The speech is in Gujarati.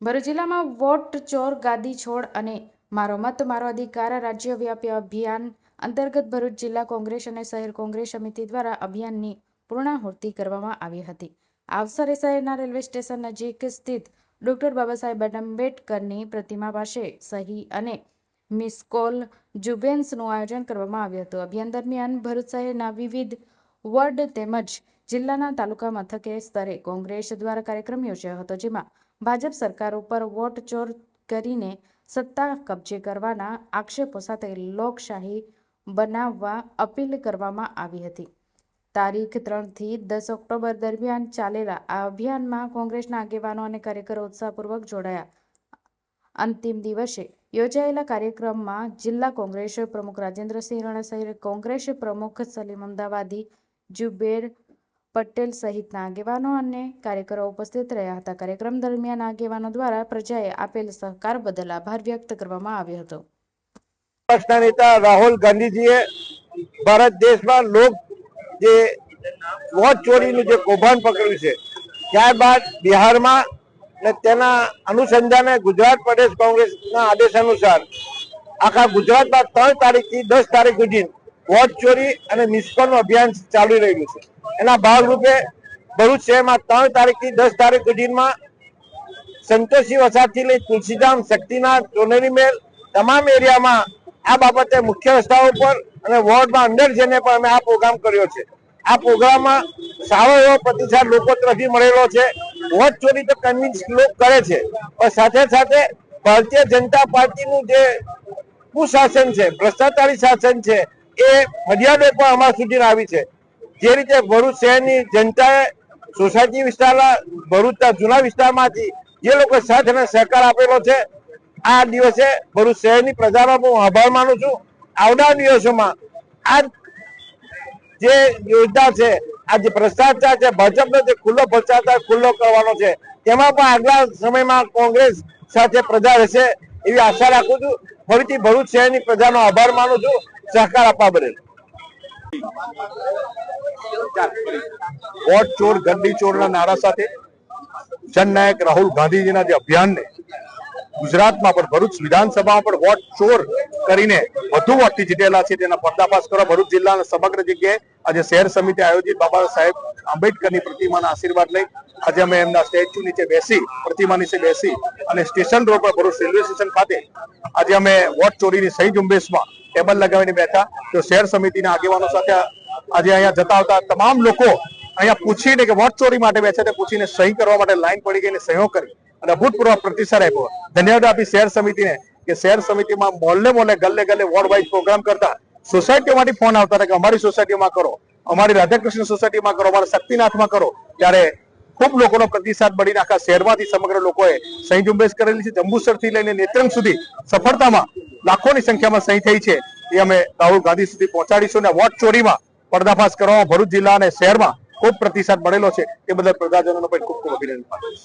ભરૂચ જિલ્લામાં વોટ, ચોર, ગાદી, છોડ અને મારો મત, મારો અધિકાર, રાજ્યવ્યાપી અભિયાન અંતર્ગત ભરૂચ જિલ્લા કોંગ્રેસ અને શહેર કોંગ્રેસ સમિતિ દ્વારા અભિયાનની પૂર્ણાહુતિ કરવામાં આવી હતી. આ અવસરે શહેરના રેલવે સ્ટેશન નજીક સ્થિત ડોક્ટર બાબા સાહેબ આંબેડકરની પ્રતિમા પાસે સહી અને મિસ કોલ જુબેન્સનું આયોજન કરવામાં આવ્યું હતું. અભિયાન દરમિયાન ભરૂચ શહેરના વિવિધ વોર્ડ તેમજ જિલ્લાના તાલુકા મથકે સ્તરે કોંગ્રેસ દ્વારા કાર્યક્રમ યોજાયો હતો, જેમાં ભાજપ સરકાર ઉપર વોટ ચોર કરીને સત્તા કબજે કરવાના આક્ષેપો સાથે લોકશાહી બનાવવા અપીલ કરવામાં આવી હતી. તારીખ ત્રણથી દસ ઓક્ટોબર દરમિયાન ચાલેલા આ અભિયાનમાં કોંગ્રેસના આગેવાનો અને કાર્યકરો ઉત્સાહપૂર્વક જોડાયા. અંતિમ દિવસે યોજાયેલા કાર્યક્રમમાં જિલ્લા કોંગ્રેસ પ્રમુખ રાજેન્દ્રસિંહ રણા સહિત કોંગ્રેસ પ્રમુખ સલીમ અમદાવાદી જુબેર પટેલ સહિતના આગેવાનો અને કાર્યકરો ઉપસ્થિત રહ્યા હતા. કાર્યક્રમ દરમિયાન આગેવાનો દ્વારા પ્રજાએ આપેલ સહકાર બદલ આભાર વ્યક્ત કરવામાં આવ્યો હતો. પક્ષના નેતા રાહુલ ગાંધીજીએ ભારત દેશમાં લોક જે વોટ ચોરીનું જે કૌભાંડ પકડ્યું છે, ત્યારબાદ બિહારમાં ને તેના અનુસંધાને ગુજરાત પ્રદેશ કોંગ્રેસના આદેશ અનુસાર આખા ગુજરાતમાં ત્રણ તારીખથી દસ તારીખ સુધી વોટ ચોરી અને મિસકોલનું અભિયાન ચાલી રહ્યું છે. એના ભાગરૂપે ભરૂચ શહેરમાં ત્રણ તારીખથી દસ તારીખ સુધીમાં સંતોષી વસાદથી લઈ તુલસીધામ શક્તિનાથ, સોનેરી મેલ તમામ એરિયામાં આ બાબતે મુખ્ય રસ્તાઓ પર અને વોર્ડમાં અંદર જઈને પણ અમે આ પ્રોગ્રામ કર્યો છે. આ પ્રોગ્રામમાં સારો એવો પ્રતિસાદ લોકો તરફથી મળેલો છે. વોટ ચોરી તો કન્વિન્સ લોક કરે છે. પણ સાથે સાથે ભારતીય જનતા પાર્ટીનું જે કુશાસન છે, ભ્રષ્ટાચારી શાસન છે, એ ફરિયાદો પણ અમારા સુધી આવી છે. જે રીતે ભરૂચ શહેરની જનતાએ સોસાયટી વિસ્તારના ભરૂચના જૂના વિસ્તારમાંથી જે લોકો સાથ અને સહકાર આપેલો છે, આ દિવસે ભરૂચ શહેરની પ્રજાનો હું આભાર માનું છું. આવનાર દિવસોમાં આ જે યોજના છે, આ જે ભ્રષ્ટાચાર છે, ભાજપનો જે ખુલ્લો ભ્રષ્ટાચાર ખુલ્લો કરવાનો છે, તેમાં પણ આગલા સમયમાં કોંગ્રેસ સાથે પ્રજા રહેશે એવી આશા રાખું છું. ફરીથી ભરૂચ શહેરની પ્રજાનો આભાર માનું છું. સહકાર આપવા બદલ. વોટ ચોર, ગંદી ચોરના નારા સાથે જનનાયક રાહુલ ગાંધીજીના જે અભિયાનને ગુજરાતમાં પણ ભરૂચ વિધાનસભામાં પણ વોટ ચોર કરીને વધુ વોટથી જીતેલા છે, તેના પર્દાફાશ કરવા ભરૂચ જિલ્લાના સમગ્ર જગ્યાએ આજે શહેર સમિતિ આયોજિત, બાબા સાહેબ આંબેડકરની પ્રતિમાના આશીર્વાદ લઈ આજે અમે એમના સ્ટેચ્યુ નીચે બેસી, પ્રતિમા નીચે બેસી અને સ્ટેશન રોડ પર ભરૂચ રેલવે સ્ટેશન ખાતે આજે અમે વોટ ચોરીની સહી ઝુંબેશમાં ટેબલ લગાવીને બેઠા. તો શહેર સમિતિના આગેવાનો સાથે આજે અહીંયા જતા આવતા તમામ લોકો અહીંયા પૂછીને કે વોટ ચોરી માટે બેસે તે પૂછીને સહી કરવા માટે લાઈન પડી ગઈ સહયોગ કરી. અને અભૂતપૂર્વ પ્રતિસાદ આપ્યો. ધન્યવાદ આપી શહેર સમિતિને કે શહેર સમિતિમાં મોહલ્લે મોહલ્લે ગલ્લે ગલ્લે વોર્ડ વાઇઝ પ્રોગ્રામ કરતા સોસાયટીઓમાંથી ફોન આવતા હતા કે અમારી સોસાયટીમાં કરો, અમારી રાધાકૃષ્ણ સોસાયટીમાં કરો, અમારા શક્તિનાથમાં કરો. ત્યારે ખૂબ લોકોનો પ્રતિસાદ મળીને આખા શહેરમાંથી સમગ્ર લોકોએ સહી ઝુંબેશ કરેલી છે. જંબુસરથી લઈને નેત્રંગ સુધી સફળતામાં લાખોની સંખ્યામાં સહી થઈ છે. એ અમે રાહુલ ગાંધી સુધી પહોંચાડીશું અને વોટ ચોરીમાં પર્દાફાશ કરવામાં ભરૂચ જિલ્લા અને શહેરમાં ખૂબ પ્રતિસાદ મળેલો છે. એ બદલ પ્રજાજનોનો પણ ખૂબ ખૂબ અભિનંદન. પાઠવીશ